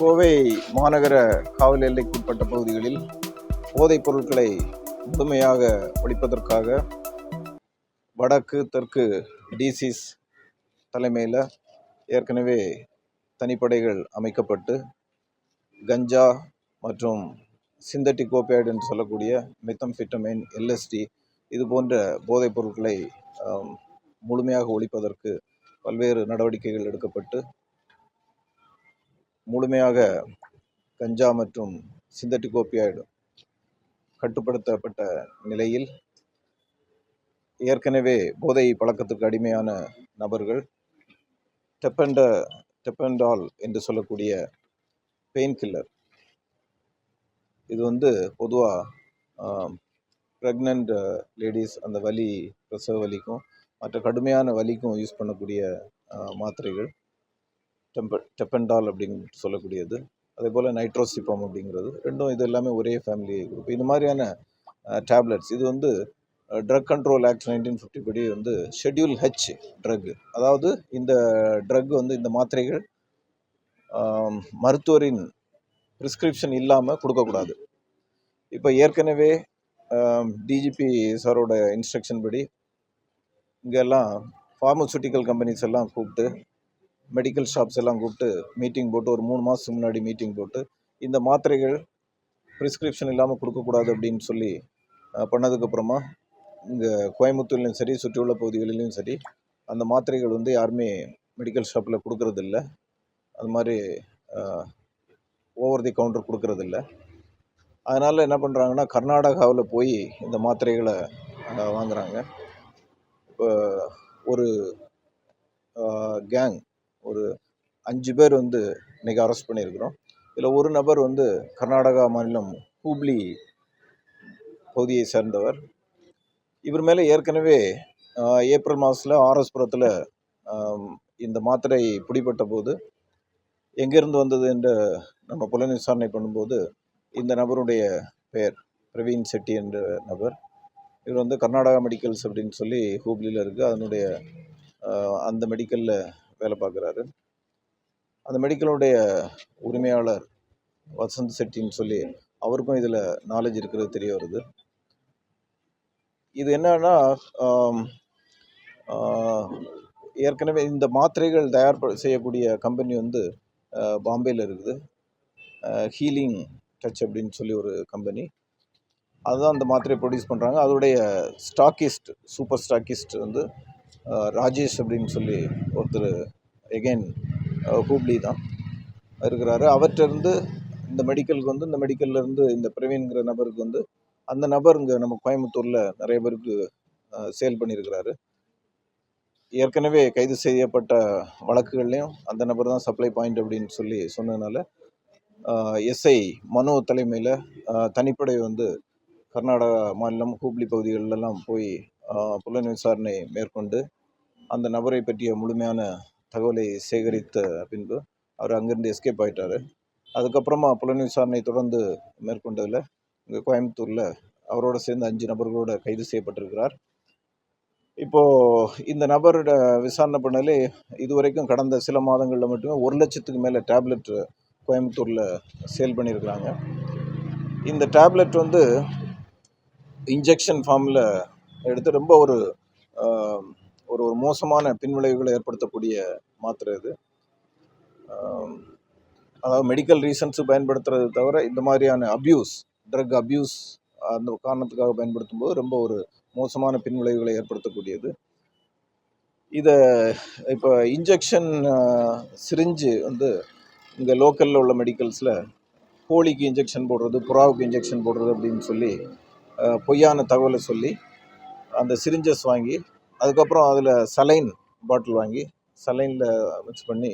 கோவை மாநகர காவல் எல்லைக்குட்பட்ட பகுதிகளில் போதைப் பொருட்களை முழுமையாக ஒழிப்பதற்காக வடக்கு தெற்கு டிசிஸ் தலைமையில் ஏற்கனவே தனிப்படைகள் அமைக்கப்பட்டு கஞ்சா மற்றும் சிந்தட்டிக் ஓபியாய்டு என்று சொல்லக்கூடிய மெத்தம்ஃபெட்டமைன் எல்எஸ்டி இது போன்ற போதைப் பொருட்களை முழுமையாக ஒழிப்பதற்கு பல்வேறு நடவடிக்கைகள் எடுக்கப்பட்டு முழுமையாக கஞ்சா மற்றும் சிந்தட்டிக் ஓபியாய்டு கட்டுப்படுத்தப்பட்ட நிலையில் ஏற்கனவே போதை பழக்கத்துக்கு அடிமையான நபர்கள் டெப்பண்ட டெப்பண்டால் என்று சொல்லக்கூடிய பெயின் கில்லர். இது வந்து பொதுவாக ப்ரெக்னென்ட் லேடிஸ் அந்த வலி பிரசவ வலிக்கும் மற்ற கடுமையான வலிக்கும் யூஸ் பண்ணக்கூடிய மாத்திரைகள். டெம்ப டெப்பெண்டால் அப்படின்னு சொல்லக்கூடியது. அதே போல் நைட்ரோசிப்பம் அப்படிங்கிறது. ரெண்டும் இது எல்லாமே ஒரே ஃபேமிலி குரூப் இந்த மாதிரியான டேப்லெட்ஸ் இது வந்து drug control act nineteen fifty படி வந்து ஷெட்யூல் ஹெச் ட்ரக் அதாவது இந்த ட்ரக் வந்து இந்த மாத்திரைகள் மருத்துவரின் ப்ரிஸ்கிரிப்ஷன் இல்லாமல் கொடுக்கக்கூடாது. இப்போ ஏற்கனவே டிஜிபி சாரோட இன்ஸ்ட்ரக்ஷன் படி இங்கெல்லாம் ஃபார்மசூட்டிக்கல் கம்பெனிஸ் எல்லாம் கூப்பிட்டு மெடிக்கல் ஷாப்ஸ் எல்லாம் கூப்பிட்டு மீட்டிங் போட்டு ஒரு மூணு மாதத்துக்கு முன்னாடி மீட்டிங் போட்டு இந்த மாத்திரைகள் ப்ரிஸ்கிரிப்ஷன் இல்லாமல் கொடுக்கக்கூடாது அப்படின்னு சொல்லி பண்ணதுக்கப்புறமா இங்கே கோயம்புத்தூர்லேயும் சரி சுற்றியுள்ள பகுதிகளிலும் சரி அந்த மாத்திரைகள் வந்து யாருமே மெடிக்கல் ஷாப்பில் கொடுக்கறதில்ல. அது மாதிரி ஓவர் தி கவுண்டர் கொடுக்கறதில்ல. அதனால் என்ன பண்ணுறாங்கன்னா கர்நாடகாவில் போய் இந்த மாத்திரைகளை வாங்குகிறாங்க இப்போ ஒரு கேங் ஒரு அஞ்சு பேர் வந்து இன்றைக்கி அரெஸ்ட் பண்ணியிருக்கிறோம். இதில் ஒரு நபர் வந்து கர்நாடகா மாநிலம் ஹூப்ளி பகுதியை சேர்ந்தவர். இவர் மேலே ஏற்கனவே ஏப்ரல் மாதத்தில் ஆர்எஸ்புரத்தில் இந்த மாத்திரை பிடிபட்ட போது எங்கேருந்து வந்தது என்று நம்ம புலன் விசாரணை பண்ணும்போது இந்த நபருடைய பெயர் பிரவீன் செட்டி என்ற நபர். இவர் வந்து கர்நாடகா மெடிக்கல்ஸ் அப்படின்னு சொல்லி ஹூப்ளியில் இருக்குது அதனுடைய அந்த மெடிக்கலில் வேலை பார்க்குறாரு. அந்த மெடிக்கலுடைய உரிமையாளர் வசந்த் செட்டின்னு சொல்லி அவருக்கும் இதில் நாலேஜ் இருக்கிறது தெரிய வருது. இது என்னன்னா ஏற்கனவே இந்த மாத்திரைகள் தயார் ப- செய்யக்கூடிய கம்பெனி வந்து பாம்பேயில் இருக்குது. ஹீலிங் டச் அப்படின்னு சொல்லி ஒரு கம்பெனி அதுதான் அந்த மாத்திரையை ப்ரொடியூஸ் பண்ணுறாங்க அதோடைய ஸ்டாக்கிஸ்ட் சூப்பர் ஸ்டாக்கிஸ்ட் வந்து ராஜேஷ் அப்படின்னு சொல்லி ஒருத்தர் எகெயின் ஹூப்ளி தான் இருக்கிறாரு. அவர்கிட்ட இருந்து இந்த மெடிக்கலுக்கு வந்து இந்த மெடிக்கல்லேருந்து இந்த பிரவீன்கிற நபருக்கு வந்து அந்த நபர் இங்கே நம்ம கோயம்புத்தூரில் நிறைய பேருக்கு சேல் பண்ணியிருக்கிறாரு. ஏற்கனவே கைது செய்யப்பட்ட வழக்குகள்லையும் அந்த நபர் தான் சப்ளை பாயிண்ட் அப்படின்னு சொல்லி சொன்னதுனால எஸ்ஐ மனோ தலைமையில் தனிப்படை வந்து கர்நாடகா மாநிலம் ஹூப்ளி பகுதிகளெல்லாம் போய் புலன் விசாரணை மேற்கொண்டு அந்த நபரை பற்றிய முழுமையான தகவலை சேகரித்த பின்பு அவர் அங்கேருந்து எஸ்கேப் ஆயிட்டாரு. அதுக்கப்புறமா புலன் விசாரணை தொடர்ந்து மேற்கொண்டதில் இங்கே கோயம்புத்தூரில் அவரோட சேர்ந்து அஞ்சு நபர்களோட கைது செய்யப்பட்டிருக்கிறார். இப்போது இந்த நபரோட விசாரணை பண்ணலே இதுவரைக்கும் கடந்த சில மாதங்களில் மட்டுமே ஒரு லட்சத்துக்கு மேலே டேப்லெட் கோயம்புத்தூரில் சேல் பண்ணியிருக்கிறாங்க. இந்த டேப்லெட் வந்து இன்ஜெக்ஷன் ஃபார்மில் எடுத்து ரொம்ப ஒரு ஒரு ஒரு மோசமான பின்விளைவுகளை ஏற்படுத்தக்கூடிய மாத்திரை இது. அதாவது மெடிக்கல் ரீசன்ஸு பயன்படுத்துறது தவிர இந்த மாதிரியான அப்யூஸ் ட்ரக் அப்யூஸ் அந்த காரணத்துக்காக பயன்படுத்தும் போது ரொம்ப ஒரு மோசமான பின்விளைவுகளை ஏற்படுத்தக்கூடியது. இதை இப்போ இன்ஜெக்ஷன் சிரிஞ்சு வந்து இங்கே லோக்கலில் உள்ள மெடிக்கல்ஸில் கோழிக்கு இன்ஜெக்ஷன் போடுறது புறாவுக்கு இன்ஜெக்ஷன் போடுறது அப்படின்னு சொல்லி பொய்யான தகவலை சொல்லி அந்த சிரிஞ்சஸ் வாங்கி அதுக்கப்புறம் அதில் சலைன் பாட்டில் வாங்கி சலைனில் மிக்ஸ் பண்ணி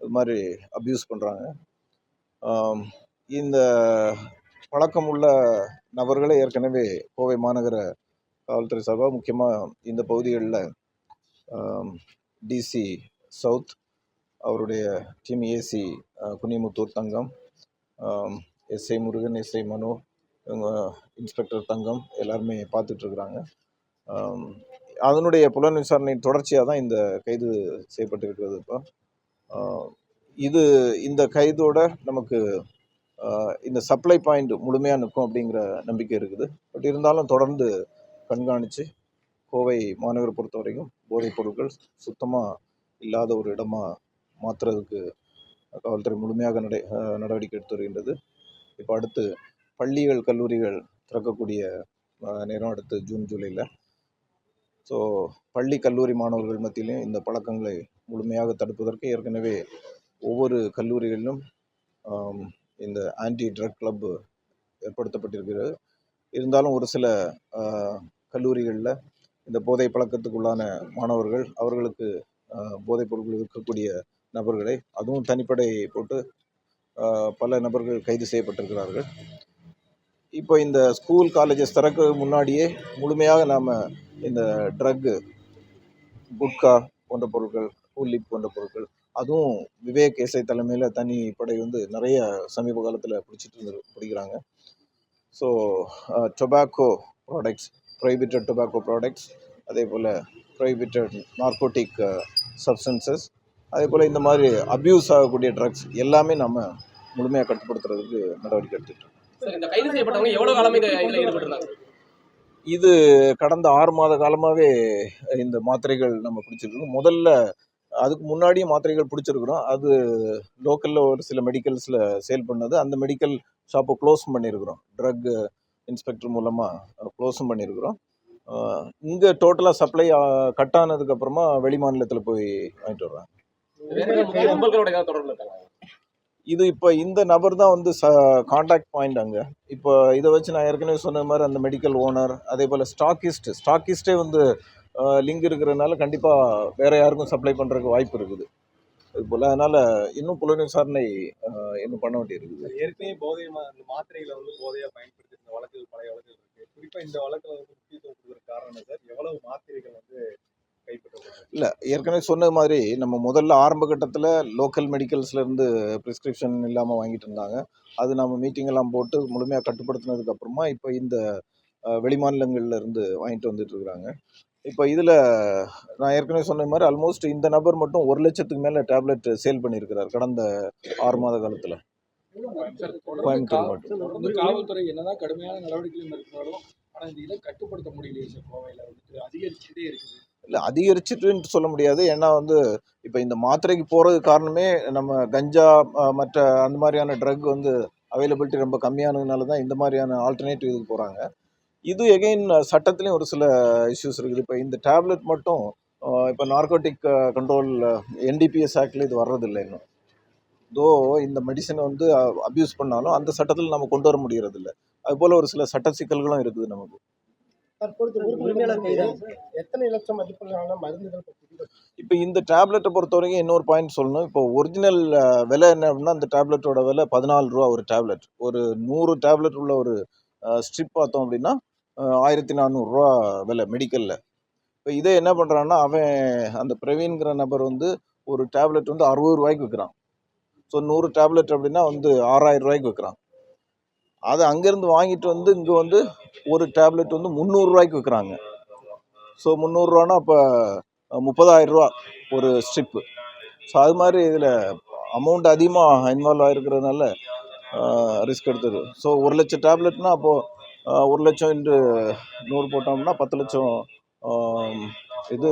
இது மாதிரி அப்யூஸ் பண்ணுறாங்க இந்த பழக்கம் உள்ள நபர்களை ஏற்கனவே கோவை மாநகர காவல்துறை சார்பாக முக்கியமாக இந்த பகுதிகளில் டிசி சவுத் அவருடைய team AC Kunimuthur Thangam SI Murugan SI Mano இவங்க இன்ஸ்பெக்டர் தங்கம் எல்லாருமே பார்த்துட்ருக்குறாங்க அதனுடைய புலன் விசாரணை தொடர்ச்சியாக தான் இந்த கைது செய்யப்பட்டிருக்கிறது இப்போ. இது இந்த கைதோட நமக்கு இந்த சப்ளை பாயிண்ட் முழுமையாக நிற்கும் அப்படிங்கிற நம்பிக்கை இருக்குது. பட் இருந்தாலும் தொடர்ந்து கண்காணித்து கோவை மாநகரை பொறுத்த வரைக்கும் போதைப் பொருட்கள் சுத்தமாக இல்லாத ஒரு இடமாக மாற்றுறதுக்கு காவல்துறை முழுமையாக நடை நடவடிக்கை எடுத்து வருகின்றது. இப்போ அடுத்து பள்ளிகள் கல்லூரிகள் திறக்கக்கூடிய நேரம் அடுத்து ஜூன் ஜூலையில் ஸோ பள்ளி கல்லூரி மாணவர்கள் மத்தியிலையும் இந்த பழக்கங்களை முழுமையாக தடுப்பதற்கு ஏற்கனவே ஒவ்வொரு கல்லூரிகளிலும் இந்த ஆன்டி ட்ரக் கிளப் ஏற்படுத்தப்பட்டிருக்கிறது. இருந்தாலும் ஒரு சில கல்லூரிகளில் இந்த போதை பழக்கத்துக்குள்ளான மாணவர்கள் அவர்களுக்கு போதைப் பொருட்கள் விற்கக்கூடிய நபர்களை அதுவும் தனிப்படை போட்டு பல நபர்கள் கைது செய்யப்பட்டிருக்கிறார்கள். இப்போ இந்த ஸ்கூல் காலேஜஸ் திறக்க முன்னாடியே முழுமையாக நாம் இந்த ட்ரக்கு குட்கா போன்ற பொருட்கள் கூலிப் போன்ற பொருட்கள் அதுவும் விவேக் இசை தலைமையில் தனி படை வந்து நிறைய சமீப காலத்தில் பிடிச்சிட்டு இருந்து பிடிக்கிறாங்க so tobacco products prohibited tobacco products அதே போல் ப்ரைவிட்டட் நார்கோட்டிக் சப்ஸ்டன்சஸ் அதே போல் இந்த மாதிரி அப்யூஸ் ஆகக்கூடிய ட்ரக்ஸ் எல்லாமே நம்ம முழுமையாக கட்டுப்படுத்துறதுக்கு நடவடிக்கை எடுத்துகிட்டு இருக்கோம். இது கடந்த ஆறு மாத காலமாகவே இந்த மாத்திரைகள் நம்ம பிடிச்சிருக்கோம் முதல்ல அதுக்கு முன்னாடியே மாத்திரைகள் பிடிச்சிருக்கிறோம். அது லோக்கலில் ஒரு சில மெடிக்கல்ஸில் சேல் பண்ணது. அந்த மெடிக்கல் ஷாப்பை க்ளோஸும் பண்ணியிருக்கிறோம். ட்ரக் இன்ஸ்பெக்டர் மூலமாக க்ளோஸும் பண்ணியிருக்கிறோம். இங்கே டோட்டலாக சப்ளை கட் ஆனதுக்கப்புறமா வெளி மாநிலத்தில் போய் வாங்கிட்டு வர்றாங்க. இது இப்போ இந்த நபர் தான் வந்து ச காண்டாக்ட் பாயிண்ட் அங்கே. இப்போ இதை வச்சு நான் ஏற்கனவே சொன்ன மாதிரி அந்த மெடிக்கல் ஓனர் அதே போல் ஸ்டாக்கிஸ்ட் ஸ்டாக்கிஸ்டே வந்து லிங்க் இருக்கிறதுனால கண்டிப்பாக வேறு யாருக்கும் சப்ளை பண்ணுறதுக்கு வாய்ப்பு இருக்குது. அது போல் அதனால் இன்னும் புலன் விசாரணை இன்னும் பண்ண வேண்டியிருக்குது. ஏற்கனவே போதை அந்த மாத்திரையில் மாத்திரைகளை வந்து போதையாக பயன்படுத்தி இந்த வழக்குகள் பழைய வழக்குகள் இருக்குது குறிப்பாக இந்த வழக்கில் வந்து முக்கியத்துவம் கொடுக்குற காரணம் சார்? எவ்வளவு மாத்திரைகள் வந்து இல்லை ஏற்கனவே சொன்ன மாதிரி நம்ம முதல்ல ஆரம்ப கட்டத்தில் லோக்கல் மெடிக்கல்ஸ்லேருந்து ப்ரிஸ்கிரிப்ஷன் இல்லாமல் வாங்கிட்டு இருந்தாங்க. அது நம்ம மீட்டிங் எல்லாம் போட்டு முழுமையாக கட்டுப்படுத்தினதுக்கு அப்புறமா இப்போ இந்த வெளிமாநிலங்கள்ல இருந்து வாங்கிட்டு வந்துட்டு இருக்கிறாங்க. இப்போ இதில் நான் ஏற்கனவே சொன்ன மாதிரி ஆல்மோஸ்ட் இந்த நபர் மட்டும் ஒரு லட்சத்துக்கு மேலே டேப்லெட் சேல் பண்ணியிருக்கிறார் கடந்த ஆறு மாத காலத்தில். கோயம்புத்தூர் மட்டும். காவல்துறை என்னதான் கடுமையான நடவடிக்கைகள் மேற்கொண்டாலும் ஆனா இந்த இதை கட்டுப்படுத்த முடியலையே சார் கோவையில வந்துட்டு. அதிகரிச்சுட்டே இருக்குது. இல்லை அதிகரிச்சிட்டுன்னு சொல்ல முடியாது. ஏன்னா வந்து இப்போ இந்த மாத்திரைக்கு போகிறது காரணமே நம்ம கஞ்சா மற்ற அந்த மாதிரியான ட்ரக் வந்து அவைலபிலிட்டி ரொம்ப கம்மியானதுனால தான் இந்த மாதிரியான ஆல்டர்னேட்டிவ் இதுக்கு போகிறாங்க இது எகெயின் சட்டத்துலேயும் ஒரு சில இஷ்யூஸ் இருக்குது. இப்போ இந்த டேப்லெட் மட்டும் இப்போ நார்கோட்டிக் கண்ட்ரோல் என்டிபிஎஸ் ஆக்டில் இது வர்றதில்லை இன்னும். தோ இந்த மெடிசனை வந்து அப்யூஸ் பண்ணாலும் அந்த சட்டத்தில் நம்ம கொண்டு வர முடியறதில்ல. அதுபோல் ஒரு சில சட்ட சிக்கல்களும் இருக்குது நமக்கு. தற்பொழுது உரிமையாளர் கைதாங்க சார் எத்தனை லட்சம் மதிப்பிலான மருந்துகள் இப்ப இந்த டேப்லெட்டை பொறுத்த வரைக்கும் இன்னொரு பாயிண்ட் சொல்லணும். இப்போ ஒரிஜினல் விலை என்ன அப்படின்னா அந்த டேப்லெட்டோட விலை பதினாலு ரூபா ஒரு டேப்லெட். ஒரு நூறு டேப்லெட் உள்ள ஒரு ஸ்ட்ரிப் பார்த்தோம் அப்படின்னா ஆயிரத்தி நானூறுரூவா விலை மெடிக்கலில் இப்போ இதே என்ன பண்ணுறான்னா அவன் அந்த பிரவீன்கிற நபர் வந்து ஒரு டேப்லெட் வந்து அறுபது ரூபாய்க்கு விற்கிறான் ஸோ நூறு டேப்லெட் அப்படின்னா வந்து ஆறாயிரம் ரூபாய்க்கு விற்கிறான் அதை அங்கேருந்து வாங்கிட்டு வந்து இங்கே வந்து ஒரு டேப்லெட் வந்து முந்நூறுரூவாய்க்கு விற்கிறாங்க ஸோ முந்நூறுரூவானா அப்போ முப்பதாயிரம் ரூபா ஒரு ஸ்ட்ரிப்பு ஸோ அது மாதிரி இதில் அமௌண்ட் அதிகமாக இன்வால்வ் ஆகிருக்கிறதுனால ரிஸ்க் எடுத்தது. ஸோ ஒரு லட்சம் டேப்லெட்னா அப்போது ஒரு லட்சம் இன்று நூறு போட்டோம்னா பத்து லட்சம் இது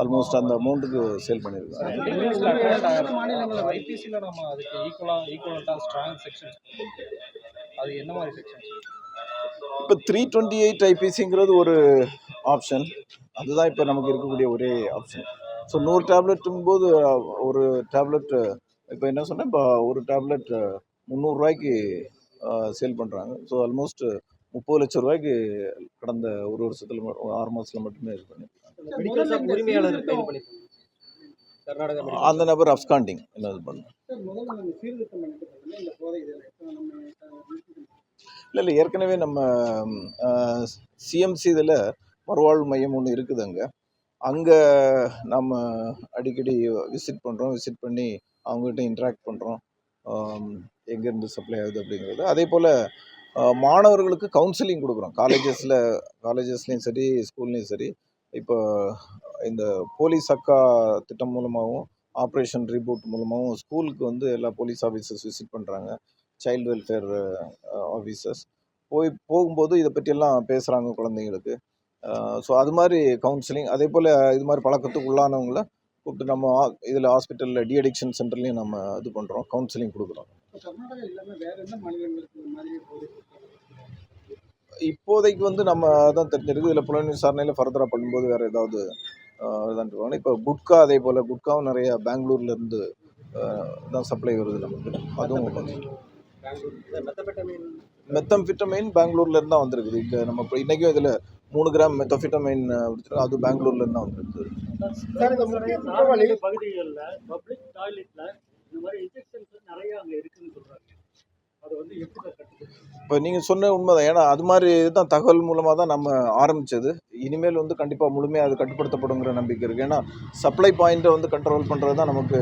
ஆல்மோஸ்ட் அந்த அமௌண்ட்டுக்கு சேல் பண்ணியிருக்காங்க. அது என்ன மாதிரி செக்ஷன்ஸ் இப்போ த்ரீ டுவெண்ட்டி எயிட் ஐபிசிங்கிறது ஒரு ஆப்ஷன் அதுதான் இப்போ நமக்கு இருக்கக்கூடிய ஒரே ஆப்ஷன் ஸோ நூறு டேப்லெட்டும் போது ஒரு டேப்லெட் இப்போ என்ன சொன்னேன்? இப்போ ஒரு டேப்லெட் முந்நூறுரூவாய்க்கு சேல் பண்ணுறாங்க ஸோ ஆல்மோஸ்ட் முப்பது லட்ச ரூபாய்க்கு கடந்த ஒரு வருஷத்தில் ஆறு மாதத்தில் மட்டுமே இது மெடிக்கல் அந்த நபர் அப்ஸ்காண்டிங் என்ன இது பண்ண? இல்லை இல்லை ஏற்கனவே நம்ம சிஎம்சி இதில் மறுவாழ்வு மையம் ஒன்று இருக்குது அங்கே அங்கே நம்ம அடிக்கடி விசிட் பண்ணுறோம் விசிட் பண்ணி அவங்ககிட்ட இன்ட்ராக்ட் பண்ணுறோம் எங்கேருந்து சப்ளை ஆகுது அப்படிங்கிறது. அதே போல் மாணவர்களுக்கு கவுன்சிலிங் கொடுக்குறோம். காலேஜஸில் காலேஜஸ்லேயும் சரி ஸ்கூல்லேயும் சரி இப்போ இந்த போலீஸ் அக்கா திட்டம் மூலமாகவும் ஆப்ரேஷன் ரிபோர்ட் மூலமாகவும் ஸ்கூலுக்கு வந்து எல்லா போலீஸ் ஆஃபீஸர்ஸ் விசிட் பண்ணுறாங்க சைல்டு வெல்ஃபேர் ஆஃபீஸர்ஸ் போய் போகும்போது இதை பற்றியெல்லாம் பேசுகிறாங்க குழந்தைங்களுக்கு. ஸோ அது மாதிரி கவுன்சிலிங் அதே போல் இது மாதிரி பழக்கத்துக்கு உள்ளானவங்கள கூப்பிட்டு நம்ம இதில் ஹாஸ்பிட்டலில் டிஅடிக்ஷன் சென்டர்லேயும் நம்ம இது பண்ணுறோம் கவுன்சிலிங் கொடுக்குறோம். இப்போதைக்கு வந்து நம்ம தான் தெரிஞ்சிருக்கு. இதில் புலன் விசாரணையில் ஃபர்தராக பண்ணும்போது வேறு ஏதாவது இதான்ட்டுருவாங்க இப்போ குட்கா அதே போல் குட்காவும் நிறைய பெங்களூர்லேருந்து தான் சப்ளை வருது நமக்கு. அதுவும் மெத்தபெட்டமைன் மெத்தம்ஃபிட்டமைன் பெங்களூர்லேருந்து தான் வந்திருக்குது. இங்கே நம்ம இப்போ இன்றைக்கும் இதில் மூணு கிராம் மெத்தம்ஃபிட்டமைன் அது பெங்களூர்லேருந்து தான் வந்திருக்குது. சார் இந்த பகுதிகளில் பப்ளிக் டாய்லெட்ல இந்த மாதிரி இன்ஜெக்ஷன்ஸ் நிறைய அங்க இருக்குன்னு சொல்றாங்க அது வந்து எப்படி சார் கட்டுப்படுத்துறது இப்போ நீங்கள் சொன்ன உண்மைதான். ஏன்னா அது மாதிரி தான் தகவல் மூலமாக தான் நம்ம ஆரம்பித்தது இனிமேல் வந்து கண்டிப்பாக முழுமையாக அது கட்டுப்படுத்தப்படுங்கிற நம்பிக்கை இருக்குது ஏன்னா சப்ளை பாயிண்ட்டை வந்து கண்ட்ரோல் பண்ணுறது தான் நமக்கு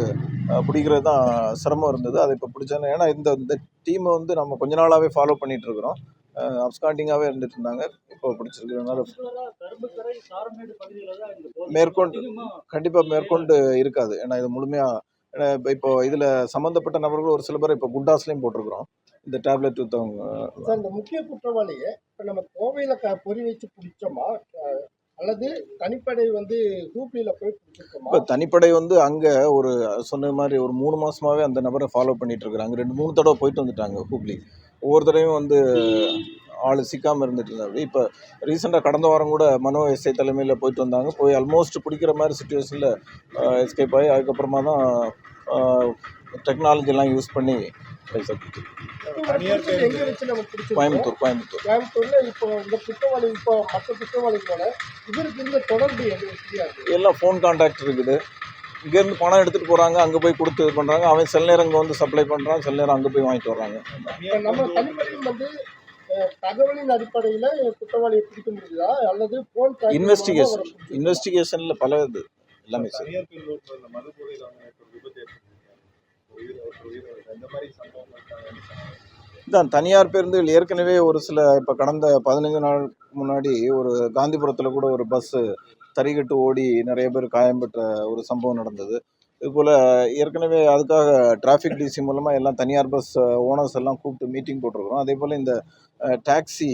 பிடிக்கிறது தான் சிரமம் இருந்தது. அதை இப்போ பிடிச்சாங்க ஏன்னா இந்த இந்த டீமை வந்து நம்ம கொஞ்ச நாளாகவே ஃபாலோ பண்ணிகிட்டு இருக்கிறோம். அப்ஸ்காண்டிங்காகவே இருந்துட்டு இருந்தாங்க. இப்போ பிடிச்சிருக்கிறதுனால தான் மேற்கொண்டு கண்டிப்பாக மேற்கொண்டு இருக்காது. ஏன்னா இது முழுமையாக இப்போ இப்போ இதில் சம்மந்தப்பட்ட நபர்கள் ஒரு சில பேர் இப்போ குண்டாஸ்லேயும் போட்டிருக்கிறோம். இந்த டேப்லெட் விற்றவங்க சார் இந்த முக்கிய குற்றவாளியை இப்போ நம்ம கோவையில் க பொறி வச்சு பிடிச்சோமா? அல்லது தனிப்படை வந்து ஹூப்ளியில் போய் பிடிச்சிருக்கோமா? இப்போ தனிப்படை வந்து அங்கே ஒரு சொன்ன மாதிரி ஒரு மூணு மாசமாவே அந்த நபரை ஃபாலோ பண்ணிட்டு இருக்கிறாங்க. ரெண்டு மூணு தடவை போயிட்டு வந்துட்டாங்க ஹூப்ளி. ஒவ்வொரு தடவையும் வந்து ஆள் சிக்காமல் இருந்துட்டு இருந்தாங்க இப்போ ரீசெண்டாக கடந்த வாரம் கூட மனோ எஸ்ஐ தலைமையில் போயிட்டு வந்தாங்க. போய் ஆல்மோஸ்ட் பிடிக்கிற மாதிரி சுச்சுவேஷனில் எஸ்கேப் ஆகி அதுக்கப்புறமா தான் டெக்னாலஜிலாம் யூஸ் பண்ணி கோயம்புத்தூர் கோயம்புத்தூர். கோயம்புத்தூர்ல இப்போ இந்த குற்றவாளி இப்போ மற்ற குற்றவாளிகளோட இவருக்கு இருந்த தொடர்பு எங்க எப்படியா இருக்கு எல்லாம் ஃபோன் கான்டாக்ட் இருக்குது. இங்கேருந்து பணம் எடுத்துகிட்டு போகிறாங்க அங்கே போய் கொடுத்து இது பண்ணுறாங்க அவன் சில நேரம் இங்கே வந்து சப்ளை பண்ணுறான் சில நேரம் அங்கே போய் வாங்கிட்டு வர்றாங்க. நம்ம வந்து தகவலின் அடிப்படையில குற்றவாளியை பிடிக்க முடியுதா? அல்லது போன் இன்வெஸ்டிகேஷன் இன்வெஸ்டிகேஷனில் பல இது எல்லாமே சரி. இதான் தனியார் பேருந்துகள் ஏற்கனவே ஒரு சில இப்போ கடந்த பதினஞ்சு நாள் முன்னாடி ஒரு காந்திபுரத்தில் கூட ஒரு பஸ்ஸு தறிகட்டு ஓடி நிறைய பேர் காயம் பெற்ற ஒரு சம்பவம் நடந்தது. இதுபோல் ஏற்கனவே அதுக்காக டிராஃபிக் டிசி மூலமாக எல்லாம் தனியார் பஸ் ஓனர்ஸ் எல்லாம் கூப்பிட்டு மீட்டிங் போட்டிருக்கிறோம். அதே போல் இந்த டாக்ஸி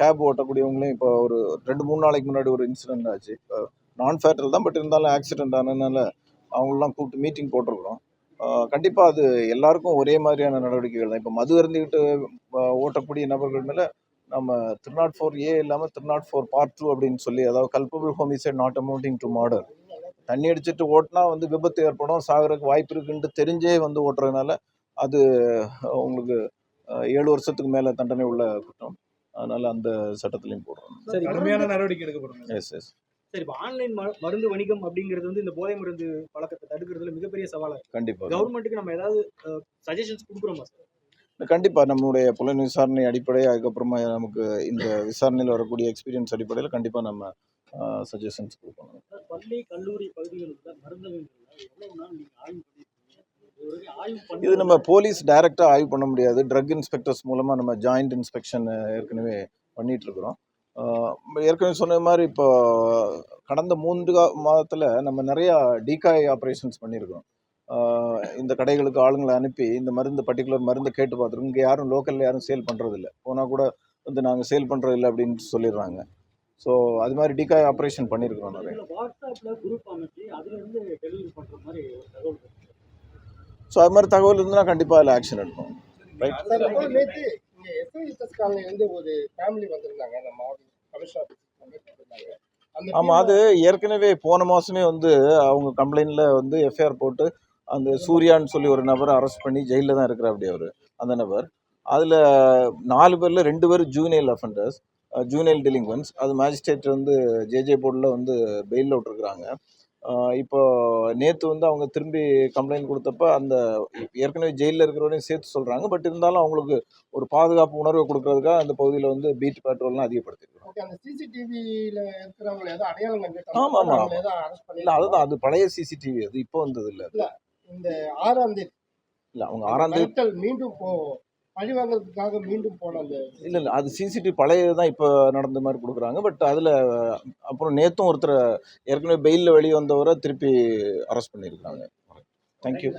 கேப் ஓட்டக்கூடியவங்களையும் இப்போ ஒரு ரெண்டு மூணு நாளைக்கு முன்னாடி ஒரு இன்சிடென்ட் ஆச்சு. இப்போ நான் ஃபேட்டல் தான் பட் இருந்தாலும் ஆக்சிடென்ட் ஆனதுனால அவங்களெலாம் கூப்பிட்டு மீட்டிங் போட்டிருக்கிறோம். கண்டிப்பாக அது எல்லாருக்கும் ஒரே மாதிரியான நடவடிக்கைகள் தான். இப்போ மது அருந்திக்கிட்டு ஓட்டக்கூடிய நபர்கள் மேலே நம்ம த்ரீ நாட் ஃபோர் ஏ இல்லாமல் three naught four part two அப்படின்னு சொல்லி அதாவது culpable homicide not amounting to murder தண்ணி அடிச்சுட்டு ஓட்டினா வந்து விபத்து ஏற்படும் சாகிறதுக்கு வாய்ப்பு இருக்குன்ட்டு தெரிஞ்சே வந்து ஓட்டுறதுனால அது உங்களுக்கு ஏழு வருஷத்துக்கு மேலே தண்டனை உள்ள குற்றம். அதனால் அந்த சட்டத்துலையும் போடுறோம். சரி கடுமையான நடவடிக்கை எடுக்கப்படும். எஸ் எஸ் சரி இப்போ ஆன்லைன் மருந்து வணிகம் அப்படிங்கிறது வந்து இந்த போதை மருந்து பழக்கத்தை தடுக்கிறதுல மிகப்பெரிய சவாலா இருக்கு. கண்டிப்பாக கவர்மெண்ட்டுக்கு நம்ம ஏதாவது சஜஷன்ஸ் கொடுக்குறோமா சார் கண்டிப்பாக நம்மளுடைய புலன் விசாரணை அடிப்படை அதுக்கப்புறமா நமக்கு இந்த விசாரணையில் வரக்கூடிய எக்ஸ்பீரியன்ஸ் அடிப்படையில் கண்டிப்பாக நம்ம சஜஷன்ஸ் கொடுக்கணும். சார் பள்ளி கல்லூரி பகுதிகளில் மருந்தகங்கள்ல எவ்வளவு நாள் நீங்க ஆய்வு பண்ணிருக்கீங்க இது நம்ம போலீஸ் டைரெக்டாக ஆய்வு பண்ண முடியாது. ட்ரக் இன்ஸ்பெக்டர்ஸ் மூலமாக நம்ம ஜாயிண்ட் இன்ஸ்பெக்ஷன் ஏற்கனவே பண்ணிகிட்ருக்குறோம் இருக்கிறோம் ஏற்கனவே சொன்ன மாதிரி இப்போ கடந்த மூன்று மாதத்தில் நம்ம நிறையா டிகாய் ஆப்ரேஷன்ஸ் பண்ணியிருக்கோம் இந்த கடைகளுக்கு ஆளுங்களை அனுப்பி இந்த மருந்து பர்டிகுலர் மருந்து கேட்டு பார்த்துருக்கோம். இங்கே யாரும் லோக்கலில் யாரும் சேல் பண்ணுறதில்ல போனால் கூட வந்து நாங்கள் சேல் பண்ணுறதில்ல அப்படின்னு சொல்லிடுறாங்க. ஸோ அது மாதிரி டிகாய் ஆப்ரேஷன் பண்ணியிருக்கிறோம் நிறைய. வாட்ஸ்அப்பில் குரூப் அமைச்சு அதுல டெலிவரி பண்ணுற மாதிரி தகவல் ஸோ அது மாதிரி தகவல் இருந்ததுன்னா கண்டிப்பாக அதில் ஆக்ஷன் எடுப்போம். ரைட் எஸ்ஐஎஸ்எஸ் ஒரு ஃபேமிலி வந்திருந்தாங்க. நம்ம ஆமாம் அது ஏற்கனவே போன மாதமே வந்து அவங்க கம்ப்ளைண்ட்டில் வந்து எஃப்ஐஆர் போட்டு அந்த சூர்யான்னு சொல்லி ஒரு நபரை அரெஸ்ட் பண்ணி ஜெயிலில் தான் இருக்கிற அப்படி அவர் அந்த நபர். அதில் நாலு பேரில் ரெண்டு பேர் ஜூனியல் அஃபெண்டர்ஸ் ஜூனியல் டெலிங்வன்ஸ் அது மேஜிஸ்ட்ரேட் வந்து ஜேஜே போர்டில் வந்து பெயிலில் விட்டுருக்குறாங்க. இப்போ நேற்று வந்து அவங்க திரும்பி கம்ப்ளைண்ட் கொடுத்தப்ப அந்த ஏற்கனவே ஜெயிலில் இருக்கிறவரையும் சேர்த்து சொல்கிறாங்க பட் இருந்தாலும் அவங்களுக்கு ஒரு பாதுகாப்பு உணர்வை கொடுக்கறதுக்காக அந்த பகுதியில் வந்து பீட் பேட்ரோல்லாம் அதிகப்படுத்திருக்காங்க. ஓகே அந்த சிசிடிவியில இருக்கிறவங்க ஏதோ அடையாளம் ஆமா, ஆமா, கண்டிப்பாக ஏதோ அரெஸ்ட் இல்லை அதுதான் அது பழைய சிசிடிவி அது இப்போ வந்தது இல்லை இந்த ஆறாம் தேதி இல்லை அவங்க ஆறாம் தேதி மீண்டும் பழி வாங்குறதுக்காக மீண்டும் போனாங்க. இல்லை இல்லை. அது சிசிடிவி பழையது தான் இப்போ நடந்த மாதிரி கொடுக்குறாங்க. பட் அதில் அப்புறம் நேற்றும் ஒருத்தர் ஏற்கனவே பெயிலில் வெளியே வந்தவரை திருப்பி அரெஸ்ட் பண்ணியிருக்காங்க தேங்க்யூ